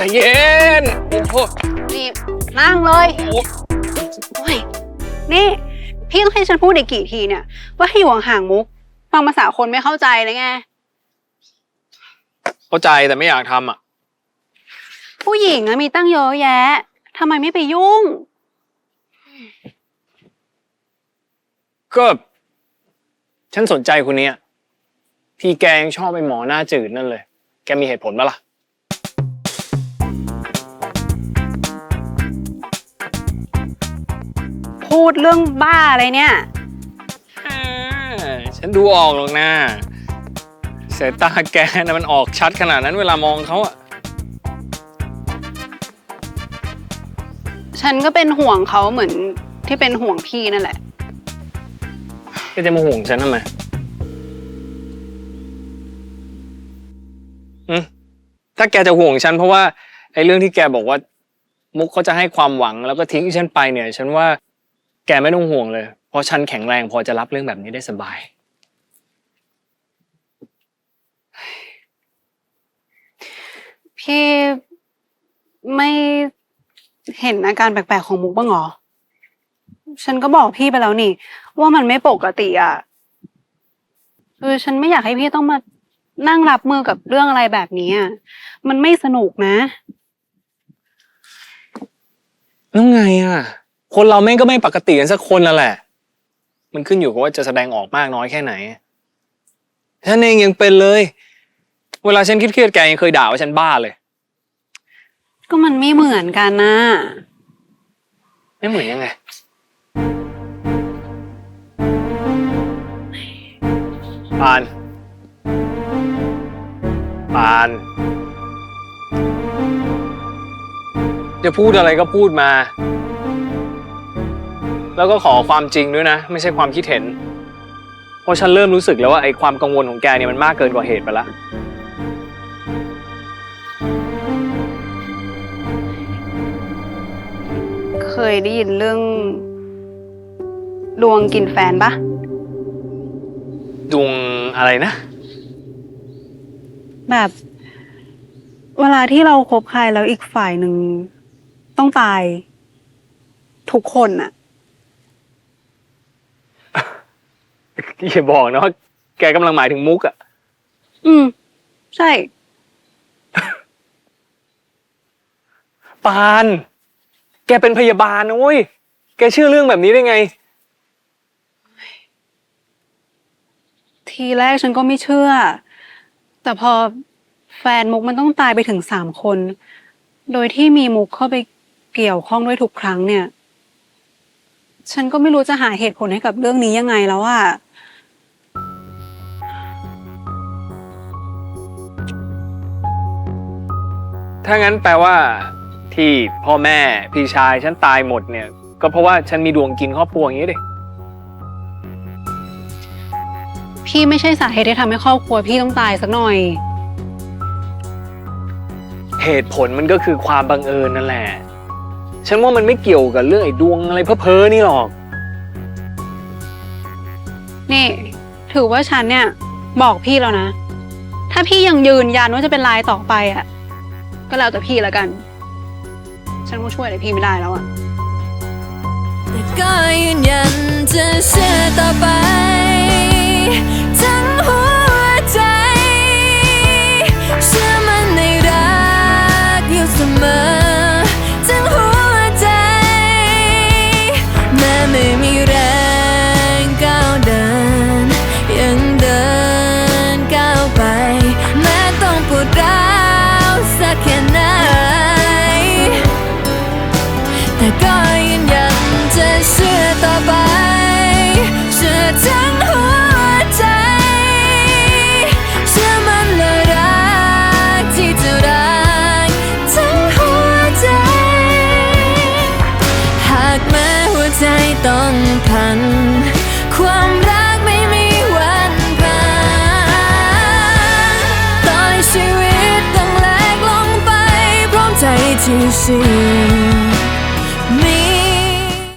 ใจเย็นโอ้โหนี่นั่งเลยโอ้โอ้ยนี่ พี่ต้องให้ฉันพูดอีกกี่ทีเนี่ย ว่าให้อยู่ห่างๆมุก ฟังภาษาคนไม่เข้าใจเลยไง เข้าใจแต่ไม่อยากทำอะ ผู้หญิงอะมีตั้งเยอะแยะทำไมไม่ไปยุ่ง ก็ ฉันสนใจคนเนี้ยที่แกยังชอบไปหมอหน้าจืดนั่นเลย แกมีเหตุผลปะล่ะ พูดเรื่องบ้าอะไรเนี่ยอ่าฉันดูออกหรอกนะสายตาแกนะมันออกชัดขนาดนั้นเวลามองเขาอะฉันก็เป็นห่วงเขาเหมือนที่เป็นห่วงพี่นั่นแหละ แกจะมาห่วงฉันทำไมอืมถ้าแกจะห่วงฉันเพราะว่าไอ้เรื่องที่แกบอกว่า มุกเขาจะให้ความหวังแล้วก็ทิ้งฉันไปเนี่ย ฉันว่า แกไม่ต้องห่วงเลย เพราะฉันแข็งแรงพอจะรับเรื่องแบบนี้ได้สบาย พี่ไม่เห็นอาการแปลกๆของมุกบ้างเหรอ ฉันก็บอกพี่ไปแล้วนี่ ว่ามันไม่ปกติอะ คือฉันไม่อยากให้พี่ต้องมานั่งรับมือกับเรื่องอะไรแบบนี้อะ มันไม่สนุกนะ แล้วไงอะ คนเราแม่งก็ไม่ปกติกันสักคนแล้วแหละ มันขึ้นอยู่กับว่าจะแสดงออกมากน้อยแค่ไหนฉันเองยังเป็นเลย เวลาฉันเครียดๆแกยังเคยด่าว่าฉันบ้าเลย ก็มันไม่เหมือนกันนะ ไม่เหมือนยังไง ปาน ปาน จะพูดอะไรก็พูดมา แล้วก็ขอความจริงด้วยนะ ไม่ใช่ความคิดเห็น เพราะฉันเริ่มรู้สึกแล้วว่าไอ้ความกังวลของแกเนี่ยมันมากเกินกว่าเหตุไปละเคยได้ยินเรื่องดวงกินแฟนปะดวงอะไรนะ แบบ เวลาที่เราคบใครแล้วอีกฝ่ายหนึ่งต้องตาย ทุกคนอะ อย่าบอกนะว่าแกกำลังหมายถึงมุกอะอืม ใช่ ปาน แกเป็นพยาบาลนะเว้ย แกเชื่อเรื่องแบบนี้ได้ไง ทีแรกฉันก็ไม่เชื่อ แต่พอแฟนมุกมันต้องตายไปถึงสามคน โดยที่มีมุกเข้าไปเกี่ยวข้องด้วยทุกครั้งเนี่ย ฉันก็ไม่รู้จะหาเหตุผลให้กับเรื่องนี้ยังไงแล้วอะ ถ้างั้นแปลว่า ที่พ่อแม่พี่ชายฉันตายหมดเนี่ย ก็เพราะว่าฉันมีดวงกินครอบครัวอย่างนี้ดิพี่ไม่ใช่สาเหตุที่ทำให้ครอบครัวพี่ต้องตายสักหน่อย เหตุผลมันก็คือความบังเอิญนั่นแหละ ฉันว่ามันไม่เกี่ยวกับเรื่องไอ้ดวงอะไรเพ้อๆนี่หรอก นี่ ถือว่าฉันเนี่ย บอกพี่แล้วนะ ถ้าพี่ยังยืนยันว่าจะเป็นลายต่อไปอะ ก็แล้วแต่พี่แล้วกัน ฉันคงช่วยอะไรพี่ไม่ได้แล้วอะแต่ก็ยืนยันจะเชื่อต่อไป ทั้งหัวใจ เชื่อมันในรักอยู่เสมอ ทั้งหัวใจ แม้ไม่มีแรง ใจต้องพัน ความรักไม่มีวันผ่านต่อชีวิตต้องแหลกลงไป พร้อมใจที่สิ้